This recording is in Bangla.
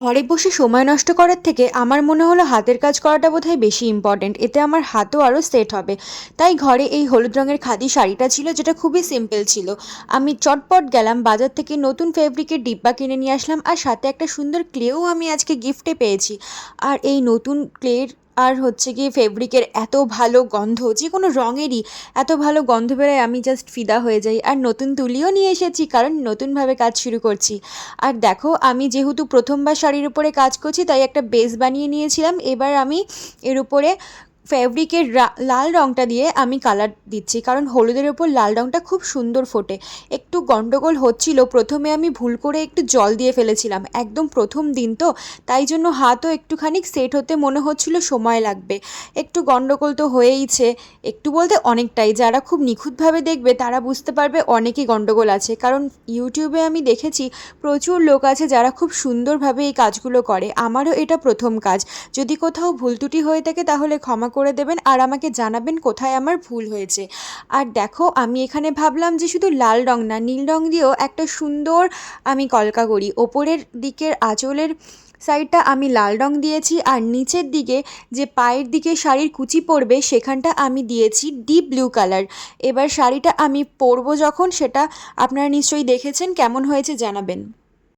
ঘরে বসে সময় নষ্ট করার থেকে আমার মনে হলো হাতের কাজ করাটা বোধহয় বেশি ইম্পর্টেন্ট এতে আমার হাতও আরও সেট হবে। তাই ঘরে এই হলুদ রঙের খাদি শাড়িটা ছিল যেটা খুবই সিম্পল ছিল। আমি চটপট গেলাম, বাজার থেকে নতুন ফেব্রিকের ডিব্বা কিনে নিয়ে আসলাম আর সাথে একটা সুন্দর ক্লেও আমি আজকে গিফটে পেয়েছি। আর এই নতুন ক্লের আর হচ্ছে কি ফেব্রিকের এত ভালো গন্ধ, যে কোনো রঙেরই এত ভালো গন্ধ বেরোয়, আমি জাস্ট ফিদা হয়ে যাই। আর নতুন তুলিও নিয়ে এসেছি, কারণ নতুনভাবে কাজ শুরু করছি। আর দেখো, আমি যেহেতু প্রথমবার শাড়ির উপরে কাজ করছি, তাই একটা বেস বানিয়ে নিয়েছিলাম। এবার আমি এর উপরে ফ্যাব্রিকের লাল রঙটা দিয়ে আমি কালার দিচ্ছি। কারণ হলুদের ওপর লাল রঙটা খুব সুন্দর ফোটে। একটু গন্ডগোল হচ্ছিল। প্রথমে আমি ভুল করে একটু জল দিয়ে ফেলেছিলাম। একদম প্রথম দিন তো। তাই জন্য হাতও একটুখানি সেট হতে মনে হচ্ছিল সময় লাগবে। একটু গন্ডগোল তো হয়েইছে। একটু বলতে অনেকটাই। যারা খুব নিখুঁতভাবে দেখবে, তারা বুঝতে পারবে অনেকই গন্ডগোল আছে। কারণ ইউটিউবে আমি দেখেছি, প্রচুর লোক আছে যারা খুব সুন্দরভাবে এই কাজগুলো করে। আমারও এটা প্রথম কাজ। যদি কোথাও ভুল ত্রুটি হয়ে থাকে, তাহলে ক্ষমা করে দেবেন আর আমাকে জানাবেন কোথায় আমার ভুল হয়েছে। আর দেখো, আমি এখানে ভাবলাম যে শুধু লাল রং না, নীল রং দিয়েও একটা সুন্দর আমি কলকা করি। ওপরের দিকের আঁচলের সাইডটা আমি লাল রং দিয়েছি আর নিচের দিকে যে পায়ের দিকে শাড়ির কুচি পড়বে সেখানটা আমি দিয়েছি ডিপ ব্লু কালার। এবার শাড়িটা আমি পরবো যখন, সেটা আপনারা নিশ্চয়ই দেখেছেন, কেমন হয়েছে জানাবেন।